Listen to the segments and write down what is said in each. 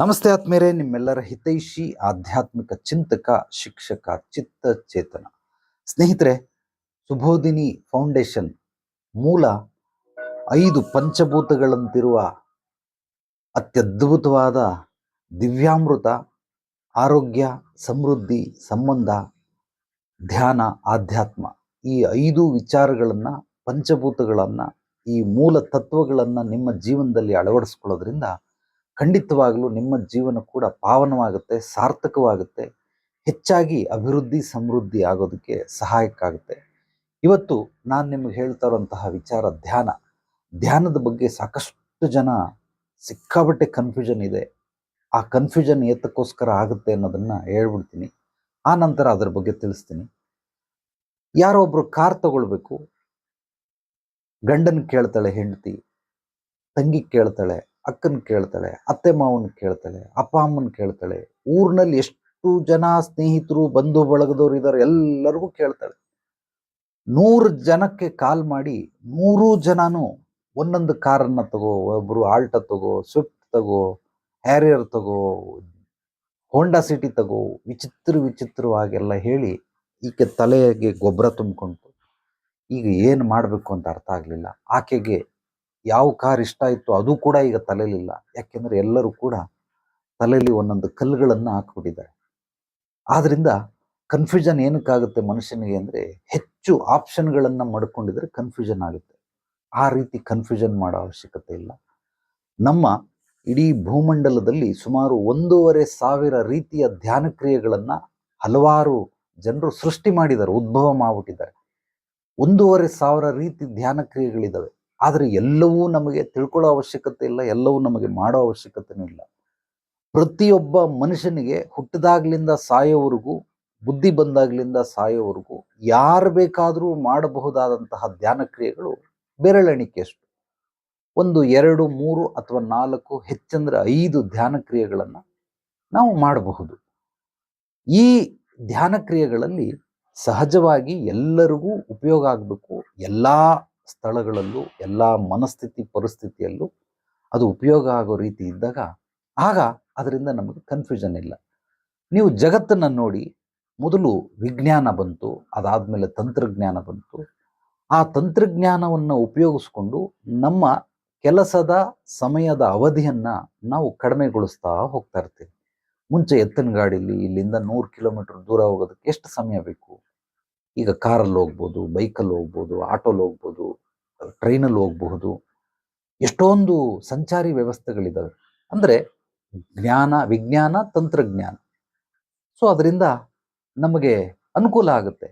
ನಮಸ್ತೆ ಆತ್ಮೇರೆ ನಿಮ್ಮೆಲ್ಲರ ಹಿತೈಷಿ ಆಧ್ಯಾತ್ಮಿಕ ಚಿಂತಕ, ಶಿಕ್ಷಕ ಚಿತ್ತ ಚೇತನ ಸ್ನೇಹಿತರೆ, ಸುಬೋಧಿನಿ ಫೌಂಡೇಶನ್ ಮೂಲ ಐದು ಪಂಚಭೂತಗಳಂತಿರುವ ಅತ್ಯದ್ಭುತವಾದ ದಿವ್ಯಾಮೃತ, ಆರೋಗ್ಯ, ಸಮೃದ್ಧಿ, ಸಂಬಂಧ, ಧ್ಯಾನ, ಆಧ್ಯಾತ್ಮ ಈ ಐದು ವಿಚಾರಗಳನ್ನು, ಪಂಚಭೂತಗಳನ್ನು ಈ ಮೂಲ ತತ್ವಗಳನ್ನು ನಿಮ್ಮ ಜೀವನದಲ್ಲಿ ಅಳವಡಿಸ್ಕೊಳ್ಳೋದ್ರಿಂದ ಖಂಡಿತವಾಗಲೂ ನಿಮ್ಮ ಜೀವನ ಕೂಡ ಪಾವನವಾಗುತ್ತೆ, ಸಾರ್ಥಕವಾಗುತ್ತೆ, ಹೆಚ್ಚಾಗಿ ಅಭಿವೃದ್ಧಿ, ಸಮೃದ್ಧಿ ಆಗೋದಕ್ಕೆ ಸಹಾಯಕ ಆಗುತ್ತೆ ಇವತ್ತು ನಾನು ನಿಮಗೆ ಹೇಳ್ತಾ ಇರುವಂತಹ ವಿಚಾರ ಧ್ಯಾನ. ಧ್ಯಾನದ ಬಗ್ಗೆ ಸಾಕಷ್ಟು ಜನ ಸಿಕ್ಕಾಬಟ್ಟೆ ಕನ್ಫ್ಯೂಷನ್ ಇದೆ. ಆ ಕನ್ಫ್ಯೂಷನ್ ಏತಕ್ಕೋಸ್ಕರ ಆಗುತ್ತೆ ಅನ್ನೋದನ್ನ ಹೇಳ್ಬಿಡ್ತೀನಿ. ಆ ನಂತರ ಅದ್ರ ಬಗ್ಗೆ ತಿಳಿಸ್ತೀನಿ. ಯಾರೋ ಒಬ್ರು ಕಾರ್ ತಗೊಳ್ಬೇಕು. ಗಂಡನ್ ಕೇಳ್ತಾಳೆ, ಹೆಂಡತಿ. ತಂಗಿ ಕೇಳ್ತಾಳೆ. ಅಕ್ಕನ ಕೇಳ್ತಾಳೆ, ಅತ್ತೆ ಮಾವನ ಕೇಳ್ತಾಳೆ, ಅಪ್ಪ ಅಮ್ಮನ ಕೇಳ್ತಾಳೆ, ಊರಿನಲ್ಲಿ ಎಷ್ಟು ಜನ ಸ್ನೇಹಿತರು, ಬಂಧು ಬಳಗದವ್ರು ಇದ್ದಾರೆ ಎಲ್ಲರಿಗೂ ಕೇಳ್ತಾಳೆ. ನೂರು ಜನಕ್ಕೆ ಕಾಲ್ ಮಾಡಿ ನೂರು ಜನನು ಒಂದೊಂದು ಕಾರನ್ನ ತಗೋ ಒಬ್ಬರು ಆಲ್ಟ ತಗೋ, ಸ್ವಿಫ್ಟ್ ತಗೋ, ಹ್ಯಾರಿಯರ್ ತಗೋ, ಹೋಂಡಾ ಸಿಟಿ ತಗೋ, ವಿಚಿತ್ರ ವಿಚಿತ್ರವಾಗೆಲ್ಲ ಹೇಳಿ ಈಕೆ ತಲೆಗೆ ಗೊಬ್ಬರ ತುಂಬಿಕೊಂಡು ಈಗ ಏನು ಮಾಡಬೇಕು ಅಂತ ಅರ್ಥ ಆಗಲಿಲ್ಲ. ಆಕೆಗೆ ಯಾವ ಕಾರ್ ಇಷ್ಟ ಇತ್ತು ಅದು ಕೂಡ ಈಗ ತಲೆಯಲ್ಲಿಲ್ಲ ಯಾಕೆಂದ್ರೆ ಎಲ್ಲರೂ ಕೂಡ ತಲೆಯಲ್ಲಿ ಒಂದೊಂದು ಕಲ್ಲುಗಳನ್ನು ಹಾಕ್ಬಿಟ್ಟಿದ್ದಾರೆ. ಆದ್ರಿಂದ ಕನ್ಫ್ಯೂಷನ್ ಏನಕ್ಕಾಗುತ್ತೆ ಮನುಷ್ಯನಿಗೆ ಅಂದ್ರೆ ಹೆಚ್ಚು ಆಪ್ಷನ್ಗಳನ್ನು ಮಡ್ಕೊಂಡಿದ್ರೆ ಕನ್ಫ್ಯೂಷನ್ ಆಗುತ್ತೆ. ಆ ರೀತಿ ಕನ್ಫ್ಯೂಷನ್ ಮಾಡೋ ಅವಶ್ಯಕತೆ ಇಲ್ಲ. ನಮ್ಮ ಇಡೀ ಭೂಮಂಡಲದಲ್ಲಿ ಸುಮಾರು ಒಂದೂವರೆ ಸಾವಿರ ರೀತಿಯ ಧ್ಯಾನ ಕ್ರಿಯೆಗಳನ್ನ ಹಲವಾರು ಜನರು ಸೃಷ್ಟಿ ಮಾಡಿದ್ದಾರೆ, ಉದ್ಭವ ಮಾಡಿಬಿಟ್ಟಿದ್ದಾರೆ. ಒಂದೂವರೆ ಸಾವಿರ ರೀತಿ ಧ್ಯಾನ ಕ್ರಿಯೆಗಳಿದಾವೆ. ಆದರೆ ಎಲ್ಲವೂ ನಮಗೆ ತಿಳ್ಕೊಳ್ಳೋ ಅವಶ್ಯಕತೆ ಇಲ್ಲ, ಎಲ್ಲವೂ ನಮಗೆ ಮಾಡೋ ಅವಶ್ಯಕತೆನೂ ಇಲ್ಲ. ಪ್ರತಿಯೊಬ್ಬ ಮನುಷ್ಯನಿಗೆ ಹುಟ್ಟಿದಾಗ್ಲಿಂದ ಸಾಯೋವರೆಗೂ, ಬುದ್ಧಿ ಬಂದಾಗ್ಲಿಂದ ಸಾಯೋವರೆಗೂ, ಯಾರು ಬೇಕಾದರೂ ಮಾಡಬಹುದಾದಂತಹ ಧ್ಯಾನ ಕ್ರಿಯೆಗಳು ಬೆರಳೆಣಿಕೆಯಷ್ಟು. ಒಂದು, ಎರಡು, ಮೂರು ಅಥವಾ ನಾಲ್ಕು, ಹೆಚ್ಚಂದ್ರೆ ಐದು ಧ್ಯಾನ ಕ್ರಿಯೆಗಳನ್ನು ನಾವು ಮಾಡಬಹುದು. ಈ ಧ್ಯಾನ ಕ್ರಿಯೆಗಳಲ್ಲಿ ಸಹಜವಾಗಿ ಎಲ್ಲರಿಗೂ ಉಪಯೋಗ ಆಗಬೇಕು, ಎಲ್ಲ ಸ್ಥಳಗಳಲ್ಲೂ, ಎಲ್ಲ ಮನಸ್ಥಿತಿ ಪರಿಸ್ಥಿತಿಯಲ್ಲೂ ಅದು ಉಪಯೋಗ ಆಗೋ ರೀತಿ ಇದ್ದಾಗ, ಆಗ ಅದರಿಂದ ನಮಗೆ ಕನ್ಫ್ಯೂಷನ್ ಇಲ್ಲ. ನೀವು ಜಗತ್ತನ್ನು ನೋಡಿ ಮೊದಲು ವಿಜ್ಞಾನ ಬಂತು, ಅದಾದಮೇಲೆ ತಂತ್ರಜ್ಞಾನ ಬಂತು. ಆ ತಂತ್ರಜ್ಞಾನವನ್ನು ಉಪಯೋಗಿಸ್ಕೊಂಡು ನಮ್ಮ ಕೆಲಸದ ಸಮಯದ ಅವಧಿಯನ್ನು ನಾವು ಕಡಿಮೆಗೊಳಿಸ್ತಾ ಹೋಗ್ತಾ ಇರ್ತೀವಿ. ಮುಂಚೆ ಎತ್ತಿನ ಗಾಡಿಲಿ ಇಲ್ಲಿಂದ ನೂರು ಕಿಲೋಮೀಟರ್ ದೂರ ಹೋಗೋದಕ್ಕೆ ಎಷ್ಟು ಸಮಯ ಬೇಕು? ಈಗ ಕಾರಲ್ಲಿ ಹೋಗ್ಬೋದು, ಬೈಕಲ್ಲಿ ಹೋಗ್ಬೋದು ಆಟೋಲ್ಲಿ ಹೋಗ್ಬೋದು, ಟ್ರೈನಲ್ಲಿ ಹೋಗಬಹುದು, ಎಷ್ಟೊಂದು ಸಂಚಾರಿ ವ್ಯವಸ್ಥೆಗಳಿದ್ದಾವೆ ಅಂದರೆ ಜ್ಞಾನ, ವಿಜ್ಞಾನ, ತಂತ್ರಜ್ಞಾನ. ಸೊ ಅದರಿಂದ ನಮಗೆ ಅನುಕೂಲ ಆಗುತ್ತೆ.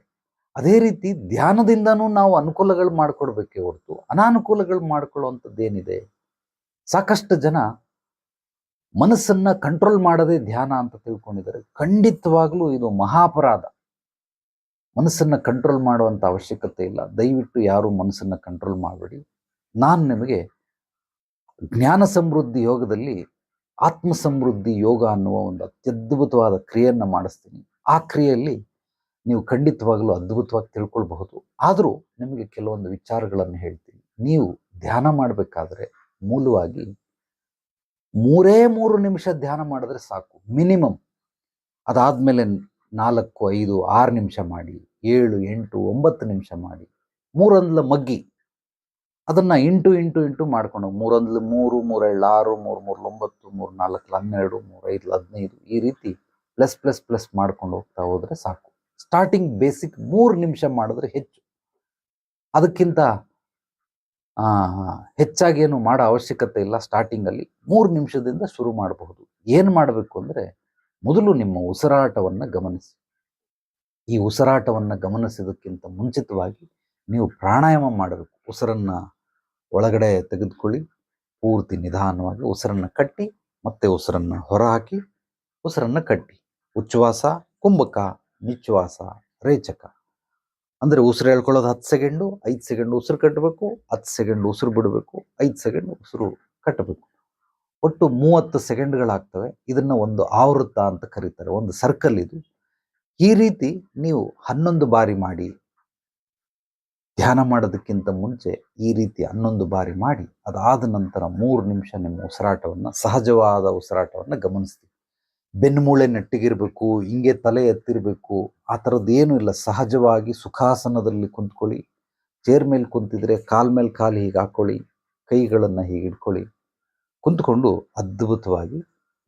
ಅದೇ ರೀತಿ ಧ್ಯಾನದಿಂದನೂ ನಾವು ಅನುಕೂಲಗಳು ಮಾಡ್ಕೊಡ್ಬೇಕೇ ಹೊರತು, ಅನಾನುಕೂಲಗಳು ಮಾಡ್ಕೊಳ್ಳುವಂಥದ್ದೇನಿದೆ, ಸಾಕಷ್ಟು ಜನ ಮನಸ್ಸನ್ನ ಕಂಟ್ರೋಲ್ ಮಾಡದೆ ಧ್ಯಾನ ಅಂತ ತಿಳ್ಕೊಂಡಿದ್ದಾರೆ. ಖಂಡಿತವಾಗ್ಲೂ ಇದು ಮಹಾಪರಾಧ. ಮನಸ್ಸನ್ನ ಕಂಟ್ರೋಲ್ ಮಾಡುವಂಥ ಅವಶ್ಯಕತೆ ಇಲ್ಲ. ದಯವಿಟ್ಟು ಯಾರೂ ಮನಸ್ಸನ್ನು ಕಂಟ್ರೋಲ್ ಮಾಡಬೇಡಿ. ನಾನು ನಿಮಗೆ ಜ್ಞಾನ ಸಮೃದ್ಧಿ ಯೋಗದಲ್ಲಿ ಆತ್ಮ ಸಮೃದ್ಧಿ ಯೋಗ ಅನ್ನುವ ಒಂದು ಅತ್ಯದ್ಭುತವಾದ ಕ್ರಿಯೆಯನ್ನು ಮಾಡಿಸ್ತೀನಿ. ಆ ಕ್ರಿಯೆಯಲ್ಲಿ ನೀವು ಖಂಡಿತವಾಗಲೂ ಅದ್ಭುತವಾಗಿ ತಿಳ್ಕೊಳ್ಬಹುದು. ಆದರೂ ನಿಮಗೆ ಕೆಲವೊಂದು ವಿಚಾರಗಳನ್ನು ಹೇಳ್ತೀನಿ. ನೀವು ಧ್ಯಾನ ಮಾಡಬೇಕಾದ್ರೆ ಮೂಲವಾಗಿ ಮೂರೇ ಮೂರು ನಿಮಿಷ ಧ್ಯಾನ ಮಾಡಿದ್ರೆ ಸಾಕು. ಮಿನಿಮಮ್ ಅದಾದ್ಮೇಲೆ ನಾಲ್ಕು, ಐದು, ಆರು ನಿಮಿಷ ಮಾಡಿ. ಏಳು, ಎಂಟು, ಒಂಬತ್ತು ನಿಮಿಷ ಮಾಡಿ. ಮೂರೊಂದ್ಲ ಮಗ್ಗಿ. ಅದನ್ನು ಇಂಟು ಇಂಟು ಇಂಟು ಮಾಡ್ಕೊಂಡು ಮೂರೊಂದ್ಲು ಮೂರು ಮೂರೇಳು ಆರು, ಮೂರು ಮೂರು ಒಂಬತ್ತು, ಮೂರು ನಾಲ್ಕು ಹನ್ನೆರಡು ಮೂರು ಐದು ಹದಿನೈದು ಈ ರೀತಿ ಪ್ಲಸ್ ಪ್ಲಸ್ ಪ್ಲಸ್ ಮಾಡ್ಕೊಂಡು ಹೋಗ್ತಾ ಹೋದ್ರೆ ಸಾಕು. ಸ್ಟಾರ್ಟಿಂಗ್ ಬೇಸಿಕ್ ಮೂರು ನಿಮಿಷ ಮಾಡಿದ್ರೆ ಹೆಚ್ಚು. ಅದಕ್ಕಿಂತ ಹೆಚ್ಚಾಗಿ ಏನು ಮಾಡೋ ಅವಶ್ಯಕತೆ ಇಲ್ಲ ಸ್ಟಾರ್ಟಿಂಗಲ್ಲಿ. ಮೂರು ನಿಮಿಷದಿಂದ ಶುರು ಮಾಡಬಹುದು. ಏನು ಮಾಡಬೇಕು ಅಂದರೆ, ಮೊದಲು ನಿಮ್ಮ ಉಸಿರಾಟವನ್ನು ಗಮನಿಸಿ. ಈ ಉಸಿರಾಟವನ್ನು ಗಮನಿಸೋದಕ್ಕಿಂತ ಮುಂಚಿತವಾಗಿ ನೀವು ಪ್ರಾಣಾಯಾಮ ಮಾಡಬೇಕು. ಉಸಿರನ್ನು ಒಳಗಡೆ ತೆಗೆದುಕೊಳ್ಳಿ. ಪೂರ್ತಿ ನಿಧಾನವಾಗಿ ಉಸಿರನ್ನು ಕಟ್ಟಿ, ಮತ್ತೆ ಉಸಿರನ್ನು ಹೊರಹಾಕಿ, ಉಸಿರನ್ನು ಕಟ್ಟಿ. ಉಚ್ಛ್ವಾಸ, ಕುಂಭಕ, ನಿಚ್ಛ್ವಾಸ, ರೇಚಕ. ಅಂದರೆ ಉಸಿರು ಹೇಳ್ಕೊಳ್ಳೋದು ಹತ್ತು ಸೆಕೆಂಡು, ಐದು ಸೆಕೆಂಡ್ ಉಸಿರು ಕಟ್ಟಬೇಕು, ಹತ್ತು ಸೆಕೆಂಡ್ ಉಸಿರು ಬಿಡಬೇಕು, ಐದು ಸೆಕೆಂಡ್ ಉಸಿರು ಕಟ್ಟಬೇಕು. ಒಟ್ಟು ಮೂವತ್ತು ಸೆಕೆಂಡ್ಗಳಾಗ್ತವೆ. ಇದನ್ನು ಒಂದು ಆವೃತ್ತ ಅಂತ ಕರೀತಾರೆ. ಒಂದು ಸರ್ಕಲ್ ಇದು. ಈ ರೀತಿ ನೀವು ಹನ್ನೊಂದು ಬಾರಿ ಮಾಡಿ, ಧ್ಯಾನ ಮಾಡೋದಕ್ಕಿಂತ ಮುಂಚೆ ಈ ರೀತಿ ಹನ್ನೊಂದು ಬಾರಿ ಮಾಡಿ, ಅದಾದ ನಂತರ ಮೂರು ನಿಮಿಷ ನಿಮ್ಮ ಉಸಿರಾಟವನ್ನು, ಸಹಜವಾದ ಉಸಿರಾಟವನ್ನು ಗಮನಿಸ್ತೀವಿ ಬೆನ್ನುಮೂಳೆ ನೆಟ್ಟಿಗಿರಬೇಕು, ಹಿಂಗೆ ತಲೆ ಎತ್ತಿರಬೇಕು, ಆ ಥರದ್ದು ಇಲ್ಲ. ಸಹಜವಾಗಿ ಸುಖಾಸನದಲ್ಲಿ ಕುಂತ್ಕೊಳ್ಳಿ. ಚೇರ್ ಮೇಲೆ ಕುಂತಿದ್ರೆ ಕಾಲ್ ಮೇಲೆ ಕಾಲು ಹೀಗೆ ಹಾಕ್ಕೊಳ್ಳಿ ಕೈಗಳನ್ನು ಹೀಗೆ ಇಟ್ಕೊಳ್ಳಿ ಕುಂತ್ಕೊಂಡು ಅದ್ಭುತವಾಗಿ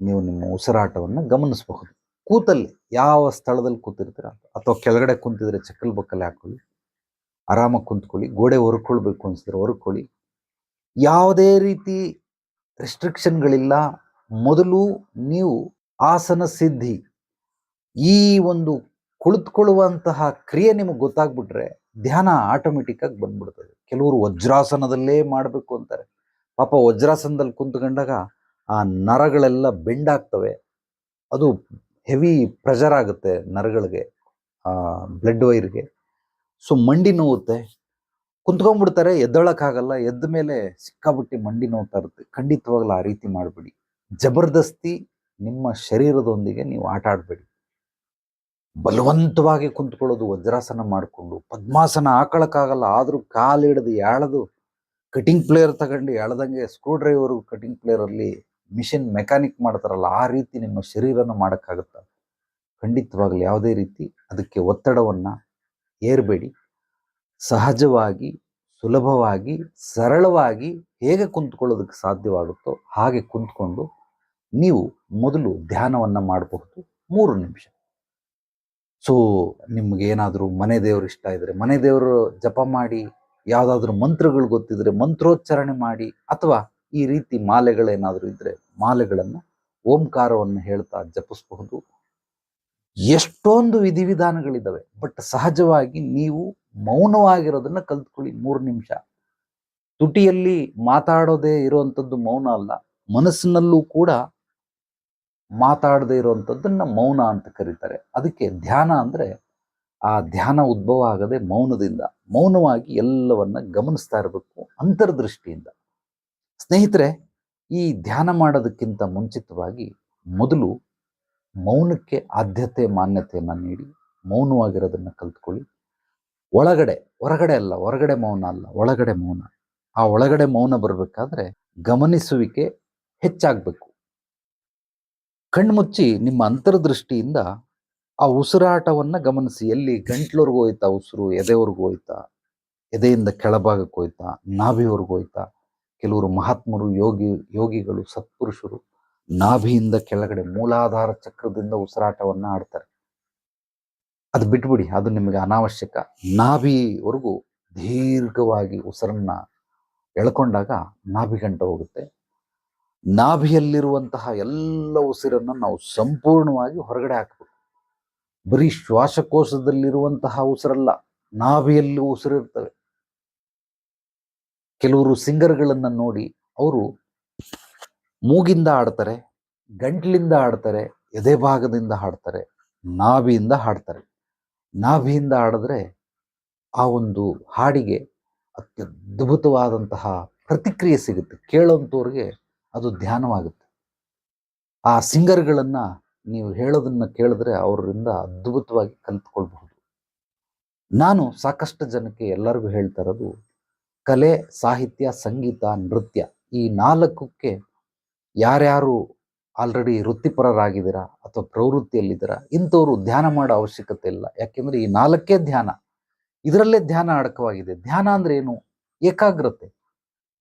ನೀವು ನಿಮ್ಮ ಉಸಿರಾಟವನ್ನು ಗಮನಿಸಬಹುದು. ಕೂತಲ್ಲಿ ಯಾವ ಸ್ಥಳದಲ್ಲಿ ಕೂತಿರ್ತೀರ ಅಥವಾ ಕೆಳಗಡೆ ಕುಂತಿದ್ರೆ ಚಕ್ಕಲ್ ಬಕ್ಕಲ್ಲಿ ಹಾಕೊಳ್ಳಿ, ಆರಾಮಾಗಿ ಕುಂತ್ಕೊಳ್ಳಿ, ಗೋಡೆ ಹೊರ್ಕೊಳ್ಬೇಕು ಅನ್ಸಿದ್ರೆ ಹೊರ್ಕೊಳ್ಳಿ ಯಾವುದೇ ರೀತಿ ರೆಸ್ಟ್ರಿಕ್ಷನ್ಗಳಿಲ್ಲ, ಮೊದಲು ನೀವು ಆಸನ ಸಿದ್ಧಿ, ಈ ಒಂದು ಕುಳಿತುಕೊಳ್ಳುವಂತಹ ಕ್ರಿಯೆ ನಿಮಗೆ ಗೊತ್ತಾಗ್ಬಿಟ್ರೆ ಧ್ಯಾನ ಆಟೋಮೆಟಿಕ್ಕಾಗಿ ಬಂದ್ಬಿಡ್ತದೆ. ಕೆಲವರು ವಜ್ರಾಸನದಲ್ಲೇ ಮಾಡಬೇಕು ಅಂತಾರೆ. ಪಾಪ ವಜ್ರಾಸನದಲ್ಲಿ ಕುಂತ್ಕೊಂಡಾಗ ಆ ನರಗಳೆಲ್ಲ ಬೆಂಡಾಗ್ತವೆ. ಅದು ಹೆವಿ ಪ್ರೆಷರ್ ಆಗುತ್ತೆ ನರಗಳಿಗೆ ಬ್ಲಡ್ ವೈರ್ಗೆ. ಸೊ, ಮಂಡಿ ನೋವುತ್ತೆ. ಕುಂತ್ಕೊಂಡ್ಬಿಡ್ತಾರೆ, ಎದ್ದೊಳಕ್ಕಾಗಲ್ಲ, ಎದ್ದ ಮೇಲೆ ಸಿಕ್ಕಾಬಿಟ್ಟು ಮಂಡಿ ನೋವ್ತಾ ಇರುತ್ತೆ ಖಂಡಿತವಾಗ್ಲೂ ಆ ರೀತಿ ಮಾಡಬೇಡಿ. ಜಬರ್ದಸ್ತಿ ನಿಮ್ಮ ಶರೀರದೊಂದಿಗೆ ನೀವು ಆಟ ಆಡಬೇಡಿ. ಬಲವಂತವಾಗಿ ಕುಂತ್ಕೊಳ್ಳೋದು, ವಜ್ರಾಸನ ಮಾಡಿಕೊಂಡು, ಪದ್ಮಾಸನ ಹಾಕೊಳಕ್ಕಾಗಲ್ಲ, ಆದರೂ ಕಾಲು ಹಿಡಿದು ಎಳೆದು ಕಟಿಂಗ್ ಪ್ಲೇಯರ್ ತಗೊಂಡು ಎಳ್ದಂಗೆ ಸ್ಕ್ರೂ ಡ್ರೈವರು ಕಟಿಂಗ್ ಪ್ಲೇಯರಲ್ಲಿ ಮಿಷಿನ್ ಮೆಕ್ಯಾನಿಕ್ ಮಾಡ್ತಾರಲ್ಲ, ಆ ರೀತಿ ನಿಮ್ಮ ಶರೀರನ ಮಾಡೋಕ್ಕಾಗುತ್ತ? ಖಂಡಿತವಾಗಲಿ ಯಾವುದೇ ರೀತಿ ಅದಕ್ಕೆ ಒತ್ತಡವನ್ನು ಏರಬೇಡಿ. ಸಹಜವಾಗಿ, ಸುಲಭವಾಗಿ, ಸರಳವಾಗಿ ಹೇಗೆ ಕುಂತ್ಕೊಳ್ಳೋದಕ್ಕೆ ಸಾಧ್ಯವಾಗುತ್ತೋ ಹಾಗೆ ಕುಂತ್ಕೊಂಡು ನೀವು ಮೊದಲು ಧ್ಯಾನವನ್ನು ಮಾಡಬಹುದು. ಮೂರು ನಿಮಿಷ. ಸೊ ನಿಮ್ಗೇನಾದರೂ ಮನೆ ದೇವರು ಇಷ್ಟ ಇದ್ದರೆ ಮನೆ ದೇವರು ಜಪ ಮಾಡಿ, ಯಾವುದಾದ್ರೂ ಮಂತ್ರಗಳು ಗೊತ್ತಿದ್ರೆ ಮಂತ್ರೋಚ್ಚಾರಣೆ ಮಾಡಿ, ಅಥವಾ ಈ ರೀತಿ ಮಾಲೆಗಳೇನಾದರೂ ಇದ್ರೆ ಮಾಲೆಗಳನ್ನು ಓಂಕಾರವನ್ನು ಹೇಳ್ತಾ ಜಪಿಸಬಹುದು. ಎಷ್ಟೊಂದು ವಿಧಿವಿಧಾನಗಳಿದ್ದಾವೆ, ಬಟ್ ಸಹಜವಾಗಿ ನೀವು ಮೌನವಾಗಿರೋದನ್ನ ಕಲ್ತ್ಕೊಳ್ಳಿ ಮೂರು ನಿಮಿಷ. ತುಟಿಯಲ್ಲಿ ಮಾತಾಡೋದೇ ಇರುವಂಥದ್ದು ಮೌನ ಅಲ್ಲ, ಮನಸ್ಸಿನಲ್ಲೂ ಕೂಡ ಮಾತಾಡದೇ ಇರುವಂಥದ್ದನ್ನ ಮೌನ ಅಂತ ಕರೀತಾರೆ. ಅದಕ್ಕೆ ಧ್ಯಾನ ಅಂದ್ರೆ ಆ ಧ್ಯಾನ ಉದ್ಭವ ಆಗದೆ ಮೌನದಿಂದ ಮೌನವಾಗಿ ಎಲ್ಲವನ್ನ ಗಮನಿಸ್ತಾ ಇರಬೇಕು ಅಂತರ್ದೃಷ್ಟಿಯಿಂದ. ಸ್ನೇಹಿತರೆ, ಈ ಧ್ಯಾನ ಮಾಡೋದಕ್ಕಿಂತ ಮುಂಚಿತವಾಗಿ ಮೊದಲು ಮೌನಕ್ಕೆ ಆದ್ಯತೆ, ಮಾನ್ಯತೆಯನ್ನು ನೀಡಿ, ಮೌನವಾಗಿರೋದನ್ನು ಕಲ್ತ್ಕೊಳ್ಳಿ. ಒಳಗಡೆ, ಹೊರಗಡೆ ಅಲ್ಲ, ಹೊರಗಡೆ ಮೌನ ಅಲ್ಲ, ಒಳಗಡೆ ಮೌನ. ಆ ಒಳಗಡೆ ಮೌನ ಬರಬೇಕಾದ್ರೆ ಗಮನಿಸುವಿಕೆ ಹೆಚ್ಚಾಗಬೇಕು. ಕಣ್ಮುಚ್ಚಿ ನಿಮ್ಮ ಅಂತರ್ದೃಷ್ಟಿಯಿಂದ ಆ ಉಸಿರಾಟವನ್ನು ಗಮನಿಸಿ. ಎಲ್ಲಿ ಗಂಟ್ಲವರೆಗೂ ಹೋಯ್ತಾ, ಉಸಿರು ಎದೆವರೆಗೂ ಹೋಯ್ತಾ, ಎದೆಯಿಂದ ಕೆಳಭಾಗಕ್ಕೆ ಹೋಯ್ತಾ ನಾಭಿವರೆಗೂ ಹೋಯ್ತಾ ಕೆಲವರು ಮಹಾತ್ಮರು, ಯೋಗಿ, ಯೋಗಿಗಳು, ಸತ್ಪುರುಷರು ನಾಭಿಯಿಂದ ಕೆಳಗಡೆ ಮೂಲಾಧಾರ ಚಕ್ರದಿಂದ ಉಸಿರಾಟವನ್ನು ಆಡ್ತಾರೆ. ಅದು ಬಿಟ್ಬಿಡಿ, ಅದು ನಿಮಗೆ ಅನಾವಶ್ಯಕ. ನಾಭಿವರೆಗೂ ದೀರ್ಘವಾಗಿ ಉಸಿರನ್ನ ಎಳ್ಕೊಂಡಾಗ ನಾಭಿ ಗಂಟ ಹೋಗುತ್ತೆ. ನಾಭಿಯಲ್ಲಿರುವಂತಹ ಎಲ್ಲ ಉಸಿರನ್ನು ನಾವು ಸಂಪೂರ್ಣವಾಗಿ ಹೊರಗಡೆ ಹಾಕಬೇಕು. ಬರೀ ಶ್ವಾಸಕೋಶದಲ್ಲಿರುವಂತಹ ಉಸಿರಲ್ಲ, ನಾಭಿಯಲ್ಲಿ ಉಸಿರಿರ್ತವೆ. ಕೆಲವರು ಸಿಂಗರ್ಗಳನ್ನು ನೋಡಿ ಅವರು ಮೂಗಿಂದ ಆಡ್ತಾರೆ, ಗಂಟ್ಲಿಂದ ಆಡ್ತಾರೆ, ಎದೆ ಭಾಗದಿಂದ ಹಾಡ್ತಾರೆ, ನಾಭಿಯಿಂದ ಹಾಡ್ತಾರೆ. ನಾಭಿಯಿಂದ ಆಡಿದ್ರೆ ಆ ಒಂದು ಹಾಡಿಗೆ ಅತ್ಯದ್ಭುತವಾದಂತಹ ಪ್ರತಿಕ್ರಿಯೆ ಸಿಗುತ್ತೆ. ಕೇಳೋಂಥವ್ರಿಗೆ ಅದು ಧ್ಯಾನವಾಗುತ್ತೆ. ಆ ಸಿಂಗರ್ಗಳನ್ನು ನೀವು ಹೇಳೋದನ್ನ ಕೇಳಿದ್ರೆ ಅವರಿಂದ ಅದ್ಭುತವಾಗಿ ಕಲಿತ್ಕೊಳ್ಬಹುದು. ನಾನು ಸಾಕಷ್ಟು ಜನಕ್ಕೆ ಎಲ್ಲರಿಗೂ ಹೇಳ್ತಾ ಇರೋದು ಕಲೆ, ಸಾಹಿತ್ಯ, ಸಂಗೀತ, ನೃತ್ಯ ಈ ನಾಲ್ಕಕ್ಕೆ ಯಾರ್ಯಾರು ಆಲ್ರೆಡಿ ವೃತ್ತಿಪರರಾಗಿದ್ದೀರಾ ಅಥವಾ ಪ್ರವೃತ್ತಿಯಲ್ಲಿದ್ದೀರಾ ಇಂಥವ್ರು ಧ್ಯಾನ ಮಾಡೋ ಅವಶ್ಯಕತೆ ಇಲ್ಲ. ಯಾಕೆಂದ್ರೆ ಈ ನಾಲ್ಕೇ ಧ್ಯಾನ, ಇದರಲ್ಲೇ ಧ್ಯಾನ ಅಡಕವಾಗಿದೆ. ಧ್ಯಾನ ಅಂದ್ರೆ ಏನು? ಏಕಾಗ್ರತೆ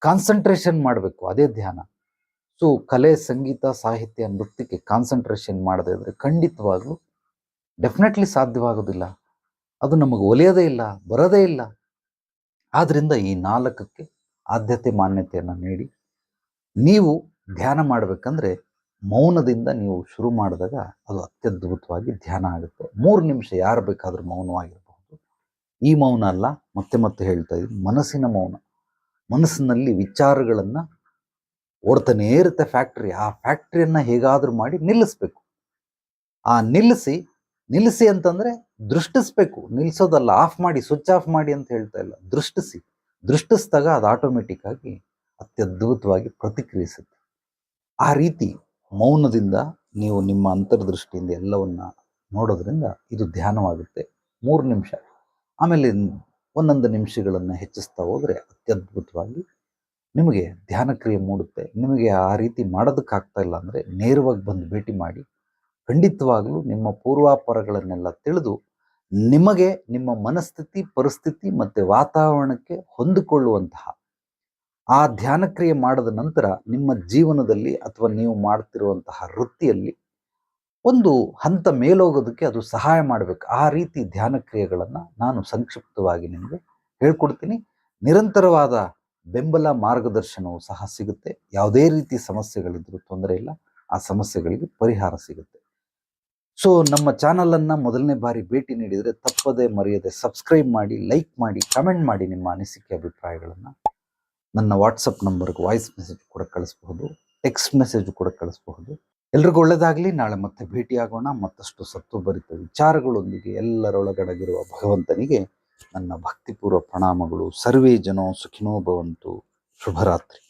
ಕಾನ್ಸಂಟ್ರೇಷನ್ ಮಾಡಬೇಕು, ಅದೇ ಧ್ಯಾನ. ಸೊ ಕಲೆ, ಸಂಗೀತ, ಸಾಹಿತ್ಯ, ನೃತ್ಯಕ್ಕೆ ಕಾನ್ಸಂಟ್ರೇಷನ್ ಮಾಡದೇ ಇದ್ರೆ ಖಂಡಿತವಾಗ್ಲೂ ಡೆಫಿನೆಟ್ಲಿ ಸಾಧ್ಯವಾಗೋದಿಲ್ಲ. ಅದು ನಮಗೆ ಒಲಿಯೋದೇ ಇಲ್ಲ, ಬರೋದೇ ಇಲ್ಲ. ಆದ್ರಿಂದ ಈ ನಾಲ್ಕಕ್ಕೆ ಆದ್ಯತೆ ಮಾನ್ಯತೆಯನ್ನು ನೀಡಿ, ನೀವು ಧ್ಯಾನ ಮಾಡಬೇಕಂದ್ರೆ ಮೌನದಿಂದ ನೀವು ಶುರು ಮಾಡಿದಾಗ ಅದು ಅತ್ಯದ್ಭುತವಾಗಿ ಧ್ಯಾನ ಆಗುತ್ತೆ. ಮೂರು ನಿಮಿಷ ಯಾರು ಬೇಕಾದರೂ ಮೌನವಾಗಿರಬಹುದು. ಈ ಮೌನ ಅಲ್ಲ, ಮತ್ತೆ ಮತ್ತೆ ಹೇಳ್ತಾ ಇದ್ದೀನಿ, ಮನಸ್ಸಿನ ಮೌನ. ಮನಸ್ಸಿನಲ್ಲಿ ವಿಚಾರಗಳನ್ನು ಓಡ್ತಾನೇ ಇರುತ್ತೆ ಫ್ಯಾಕ್ಟ್ರಿ ಆ ಫ್ಯಾಕ್ಟ್ರಿಯನ್ನು ಹೇಗಾದರೂ ಮಾಡಿ ನಿಲ್ಲಿಸ್ಬೇಕು. ಆ ನಿಲ್ಲಿಸಿ ನಿಲ್ಲಿಸಿ ಅಂತಂದ್ರೆ ದೃಷ್ಟಿಸ್ಬೇಕು. ನಿಲ್ಲಿಸೋದಲ್ಲ ಆಫ್ ಮಾಡಿ, ಸ್ವಿಚ್ ಆಫ್ ಮಾಡಿ ಅಂತ ಹೇಳ್ತಾ ಇಲ್ಲ. ದೃಷ್ಟಿಸಿ. ದೃಷ್ಟಿಸಿದಾಗ ಅದು ಆಟೋಮೆಟಿಕ್ ಆಗಿ ಅತ್ಯದ್ಭುತವಾಗಿ ಪ್ರತಿಕ್ರಿಯಿಸುತ್ತೆ. ಆ ರೀತಿ ಮೌನದಿಂದ ನೀವು ನಿಮ್ಮ ಅಂತರ್ದೃಷ್ಟಿಯಿಂದ ಎಲ್ಲವನ್ನ ನೋಡೋದ್ರಿಂದ ಇದು ಧ್ಯಾನವಾಗುತ್ತೆ. ಮೂರು ನಿಮಿಷ. ಆಮೇಲೆ ಒಂದೊಂದು ನಿಮಿಷಗಳನ್ನು ಹೆಚ್ಚಿಸ್ತಾ ಹೋದರೆ ಅತ್ಯದ್ಭುತವಾಗಿ ನಿಮಗೆ ಧ್ಯಾನಕ್ರಿಯೆ ಮೂಡುತ್ತೆ. ನಿಮಗೆ ಆ ರೀತಿ ಮಾಡೋದಕ್ಕಾಗ್ತಾ ಇಲ್ಲ ಅಂದರೆ ನೇರವಾಗಿ ಬಂದು ಭೇಟಿ ಮಾಡಿ ಖಂಡಿತವಾಗಲೂ ನಿಮ್ಮ ಪೂರ್ವಾಪರಗಳನ್ನೆಲ್ಲ ತಿಳಿದು ನಿಮಗೆ ನಿಮ್ಮ ಮನಸ್ಥಿತಿ, ಪರಿಸ್ಥಿತಿ ಮತ್ತು ವಾತಾವರಣಕ್ಕೆ ಹೊಂದಿಕೊಳ್ಳುವಂತಹ ಆ ಧ್ಯಾನಕ್ರಿಯೆ ಮಾಡಿದ ನಂತರ ನಿಮ್ಮ ಜೀವನದಲ್ಲಿ ಅಥವಾ ನೀವು ಮಾಡ್ತಿರುವಂತಹ ವೃತ್ತಿಯಲ್ಲಿ ಒಂದು ಹಂತ ಮೇಲೋಗೋದಕ್ಕೆ ಅದು ಸಹಾಯ ಮಾಡಬೇಕು. ಆ ರೀತಿ ಧ್ಯಾನಕ್ರಿಯೆಗಳನ್ನು ನಾನು ಸಂಕ್ಷಿಪ್ತವಾಗಿ ನಿಮಗೆ ಹೇಳ್ಕೊಡ್ತೀನಿ. ನಿರಂತರವಾದ ಬೆಂಬಲ ಮಾರ್ಗದರ್ಶನವು ಸಹ ಸಿಗುತ್ತೆ. ಯಾವುದೇ ರೀತಿ ಸಮಸ್ಯೆಗಳಿದ್ರೂ ತೊಂದರೆ ಇಲ್ಲ. ಆ ಸಮಸ್ಯೆಗಳಿಗೆ ಪರಿಹಾರ ಸಿಗುತ್ತೆ. ಸೊ ನಮ್ಮ ಚಾನಲನ್ನು ಮೊದಲನೇ ಬಾರಿ ಭೇಟಿ ನೀಡಿದರೆ ತಪ್ಪದೆ ಮರೆಯದೆ ಸಬ್ಸ್ಕ್ರೈಬ್ ಮಾಡಿ ಲೈಕ್ ಮಾಡಿ ಕಮೆಂಟ್ ಮಾಡಿ ನಿಮ್ಮ ಅನಿಸಿಕೆ ಅಭಿಪ್ರಾಯಗಳನ್ನು. ನನ್ನ ವಾಟ್ಸಪ್ ನಂಬರ್ಗೆ ವಾಯ್ಸ್ ಮೆಸೇಜ್ ಕೂಡ ಕಳಿಸ್ಬಹುದು ಟೆಕ್ಸ್ಟ್ ಮೆಸೇಜ್ ಕೂಡ ಕಳಿಸ್ಬಹುದು. ಎಲ್ರಿಗೂ ಒಳ್ಳೆಯದಾಗಲಿ ನಾಳೆ ಮತ್ತೆ ಭೇಟಿಯಾಗೋಣ. ಮತ್ತಷ್ಟು ಸತ್ತು ಬರಿತ ವಿಚಾರಗಳೊಂದಿಗೆ ಎಲ್ಲರೊಳಗಡಗಿರುವ ಭಗವಂತನಿಗೆ ನನ್ನ ಭಕ್ತಿಪೂರ್ವ ಪ್ರಣಾಮಗಳು. ಸರ್ವೇ ಜನೋ ಸುಖಿನೋ ಭವಂತು. ಶುಭರಾತ್ರಿ.